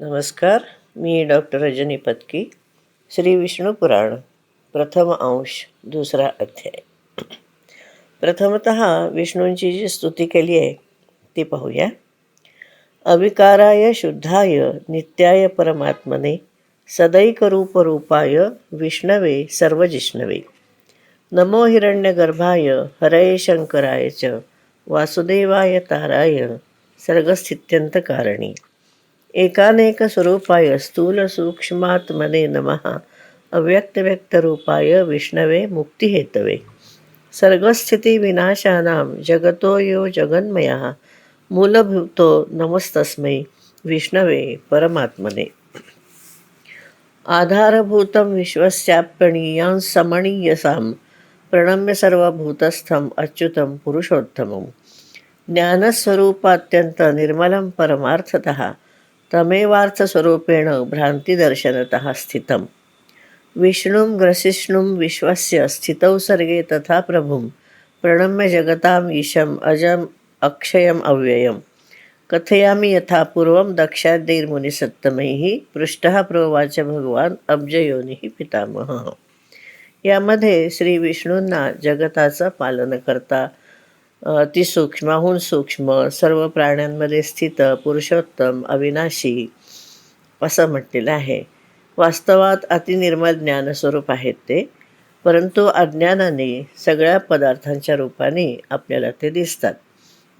नमस्कार मी डॉक्टर रजनी पत्की श्री विष्णू पुराण प्रथम अंश दुसरा अध्याय. प्रथमत विष्णूंची जी स्तुती केली आहे ती पाहूया. अविकाराय शुद्धाय नित्याय परमात्मने सदैक रूपाय विष्णवे सर्वजिष्णवे. नमो हिरण्यगर्भाय हरये शंकराय च वासुदेवाय ताराय सर्गस्थित्यंतकारणी. एकानेक स्वरूपाय स्थूल सूक्ष्मात्मने नमः। अव्यक्तव्यक्तरूपाय विष्णवे मुक्तिहेतवे। सर्गस्थितिविनाशानां जगतो यो जगन्मयः। मूलभूतो नमस्तस्मै विष्णवे परमात्मने। आधारभूतं विश्वस्याप्यणीयां समणीयसां प्रणम्य सर्वभूतस्थम् अच्युतं पुरुषोत्तमं ज्ञानस्वरूपात्यन्तनिर्मलं परमार्थतः। तमेवार्थस्वरूपेण भ्रान्तिदर्शनतः स्थितं विष्णुं ग्रसिष्णुं विश्वस्य स्थितौ सर्गे तथा प्रभुं। प्रणम्य जगताम् ईशम् अजम् अक्षयम् अव्ययं कथयामि यथा पूर्वं दक्षाद्यैर्मुनिसत्तमैः पृष्टः प्रोवाच भगवान अब्जयोनिः पितामहः। यामध्ये श्री विष्णूंना जगताचा पालनकर्ता ती सूक्ष्माहून सूक्ष्म सर्व प्राण्यांमध्ये स्थित पुरुषोत्तम अविनाशी असं म्हटलेलं आहे. वास्तवात अतिनिर्मल ज्ञानस्वरूप आहेत ते परंतु अज्ञानाने सगळ्या पदार्थांच्या रूपाने आपल्याला ते दिसतात.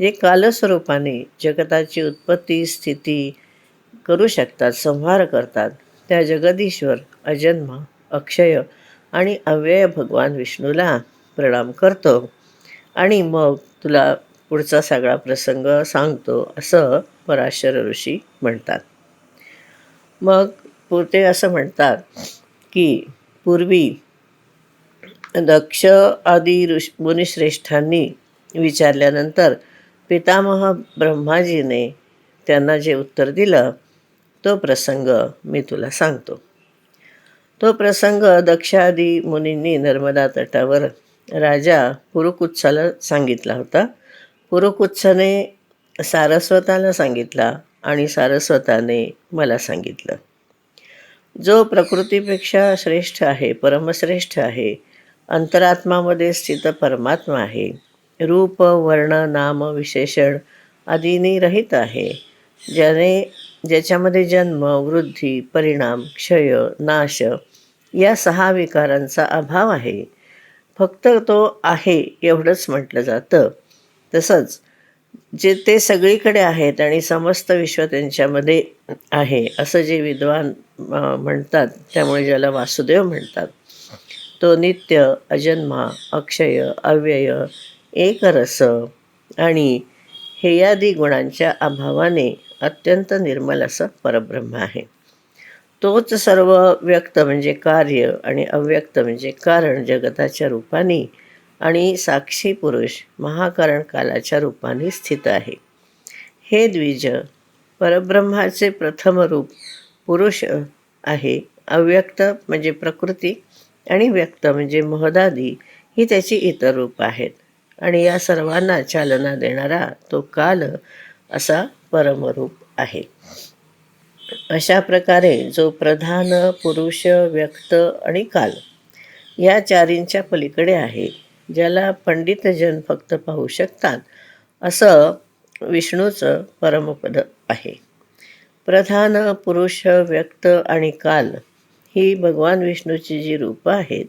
जे कालस्वरूपाने जगताची उत्पत्ती स्थिती करू शकतात संहार करतात त्या जगदीश्वर अजन्म अक्षय आणि अव्यय भगवान विष्णूला प्रणाम करतो. आणि मग तुला पुढचा सगळा प्रसंग सांगतो असं पराशर ऋषी म्हणतात. मग पु- ते असं म्हणतात की पूर्वी दक्ष आदी ऋष मुनिश्रेष्ठांनी विचारल्यानंतर पितामह ब्रह्माजीने त्यांना जे उत्तर दिलं तो प्रसंग मी तुला सांगतो. तो प्रसंग दक्षादी मुनींनी नर्मदा तटावर राजा पुरुकुत्साला सांगितला होता. पुरुकुत्साने सारस्वताला सांगितला आणि सारस्वताने मला सांगितलं. जो प्रकृतीपेक्षा श्रेष्ठ आहे परमश्रेष्ठ आहे अंतरात्मामध्ये स्थित परमात्मा आहे रूप वर्ण नाम विशेषण आदींनी रहित आहे ज्याने ज्याच्यामध्ये जन्म वृद्धी परिणाम क्षय नाश या सहा विकारांचा अभाव आहे. फक्त तो आहे एवढंच म्हटलं जातं. तसंच जे ते सगळीकडे आहेत आणि समस्त विश्व त्यांच्यामध्ये आहे असं जे विद्वान म्हणतात त्यामुळे ज्याला वासुदेव म्हणतात तो नित्य अजन्मा अक्षय अव्यय एकरस आणि हेयादी गुणांच्या अभावाने अत्यंत निर्मल असं परब्रह्म आहे. तोच सर्व व्यक्त म्हणजे कार्य आणि अव्यक्त म्हणजे कारण जगताच्या रूपाने आणि साक्षी पुरुष महाकारण कालाच्या रूपाने स्थित आहे. हे द्विज परब्रह्माचे प्रथम रूप पुरुष आहे. अव्यक्त म्हणजे प्रकृती आणि व्यक्त म्हणजे महदादी ही त्याची इतर रूप आहेत. आणि या सर्वांना चालना देणारा तो काल असा परमरूप आहे. अशा प्रकारे जो प्रधान पुरुष व्यक्त आणि काल या चारींच्या पलीकडे आहे ज्याला पंडितजन फक्त पाहू शकतात असं विष्णूचं परमपद आहे. प्रधान पुरुष व्यक्त आणि काल ही भगवान विष्णूची जी रूपं आहेत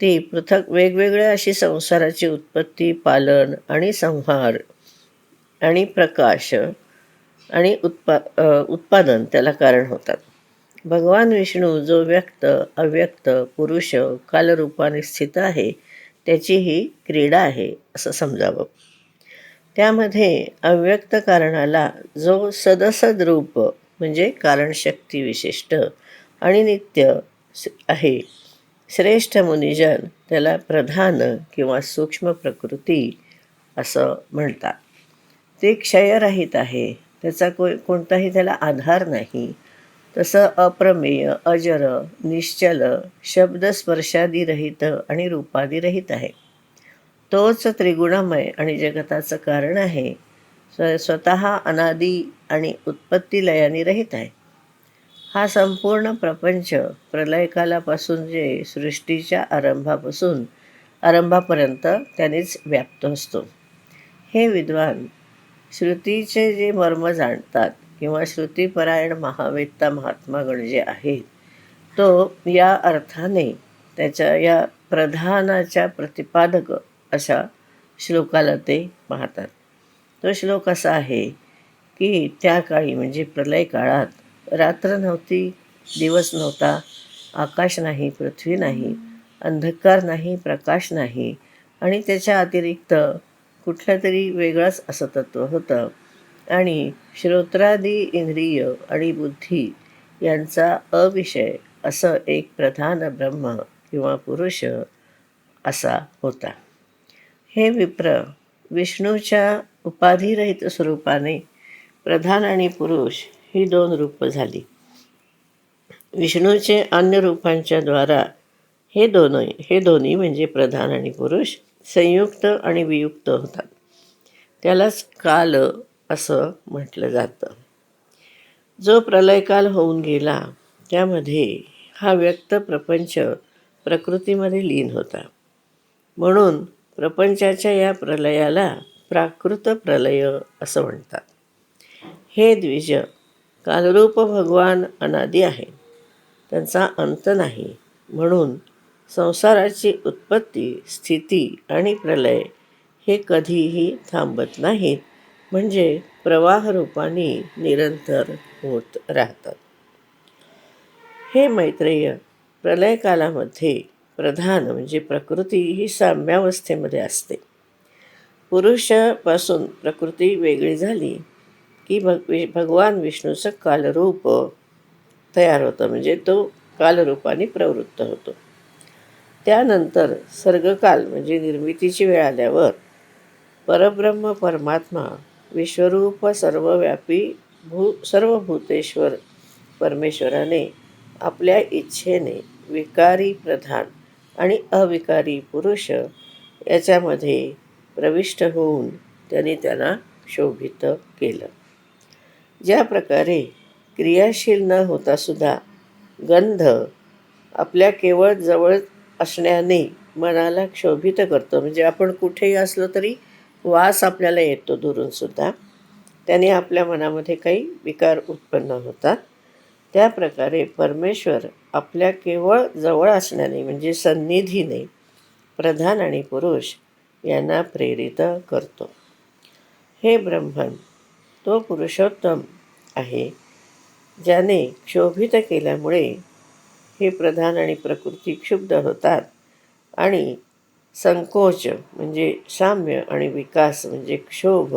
ती पृथक वेगवेगळ्या अशी संसाराची उत्पत्ती पालन आणि संहार आणि प्रकाश आणि उत्पा उत्पादन त्याला कारण होतात. भगवान विष्णू जो व्यक्त अव्यक्त पुरुष कालरूपाने स्थित आहे त्याची ही क्रीडा आहे असं समजावं. त्यामध्ये अव्यक्त कारणाला जो सदसद रूप म्हणजे कारणशक्ती विशिष्ट आणि नित्य आहे श्रेष्ठ मुनिजन त्याला प्रधान किंवा सूक्ष्म प्रकृती असं म्हणतात. ते क्षयरहित आहे त्याचा को कोणताही त्याला आधार नाही. तसं अप्रमेय अजर निश्चल शब्दस्पर्शादिरहित आणि रूपादिरहित आहे. तोच त्रिगुणमय आणि जगताचं कारण आहे. स्व स्वतः अनादी आणि उत्पत्ती लयाने रहित आहे. हा संपूर्ण प्रपंच प्रलयकालापासून जे सृष्टीच्या आरंभापासून आरंभापर्यंत त्यानेच व्याप्त असतो. हे विद्वान श्रुतीचे जे मर्म जाणतात किंवा श्रुतीपरायण महावेत्ता महात्मागण जे आहेत तो या अर्थाने त्याच्या या प्रधानाच्या प्रतिपादक अशा श्लोकाला ते पाहतात. तो श्लोक असा आहे की त्या काळी म्हणजे प्रलय काळात रात्र नव्हती दिवस नव्हता आकाश नाही पृथ्वी नाही अंधकार नाही प्रकाश नाही आणि त्याच्या अतिरिक्त कुठला तरी वेगळंच असं तत्त्व होतं. आणि श्रोत्रादी इंद्रिय आणि बुद्धी यांचा अविषय असं एक प्रधान ब्रह्म किंवा पुरुष असा होता. हे विप्र विष्णूच्या उपाधिरहित स्वरूपाने प्रधान आणि पुरुष ही दोन रूप झाली. विष्णूचे अन्य रूपांच्या द्वारा हे दोन हे दोन्ही म्हणजे प्रधान आणि पुरुष संयुक्त आणि वियुक्त होतात. त्यालाच काल असं म्हटलं जातं. जो प्रलयकाल होऊन गेला त्यामध्ये हा व्यक्त प्रपंच प्रकृतीमध्ये लीन होता. म्हणून प्रपंचाच्या या प्रलयाला प्राकृत प्रलय असं म्हणतात. हे द्विज कालरूप भगवान अनादी आहे. त्यांचा अंत नाही. म्हणून संसाराची उत्पत्ती स्थिती आणि प्रलय हे कधीही थांबत नाहीत. म्हणजे प्रवाहरूपाने निरंतर होत राहतात. हे मैत्रेय प्रलयकालामध्ये प्रधान म्हणजे प्रकृती ही साम्यावस्थेमध्ये असते. पुरुषापासून प्रकृती वेगळी झाली की भग वि भगवान विष्णूचं कालरूप तयार होतं. म्हणजे तो कालरूपाने प्रवृत्त होतो. त्यानंतर सर्गकाल म्हणजे निर्मितीची वेळ आल्यावर परब्रह्म परमात्मा विश्वरूप सर्वव्यापी भू सर्वभूतेश्वर परमेश्वराने आपल्या इच्छेने विकारी प्रधान आणि अविकारी पुरुष याच्यामध्ये प्रविष्ट होऊन त्यांनी त्यांना शोभित केलं. ज्या प्रकारे क्रियाशील न होतासुद्धा गंध आपल्या केवळ जवळ असण्याने मनाला क्षोभित करतो. म्हणजे आपण कुठेही असलो तरी वास आपल्याला येतो दुरूनसुद्धा त्याने आपल्या मनामध्ये काही विकार उत्पन्न होतात. त्या प्रकारे परमेश्वर आपल्या केवळ जवळ असण्याने म्हणजे सन्निधीने प्रधान आणि पुरुष यांना प्रेरित करतो. हे ब्रह्मन तो पुरुषोत्तम आहे ज्याने क्षोभित केल्यामुळे हे प्रधान आणि प्रकृती क्षुब्ध होतात. आणि संकोच म्हणजे साम्य आणि विकास म्हणजे क्षोभ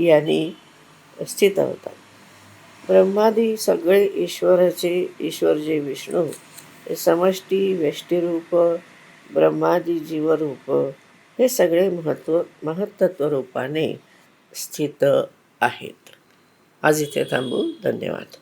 यांनी स्थित होतात. ब्रह्मादी सगळे ईश्वराचे ईश्वर जे विष्णू हे समष्टी व्यष्टीरूप ब्रह्मादी जीवरूप हे सगळे महत्त्व महत्त्व रूपाने स्थित आहेत. आज इथे थांबू. धन्यवाद.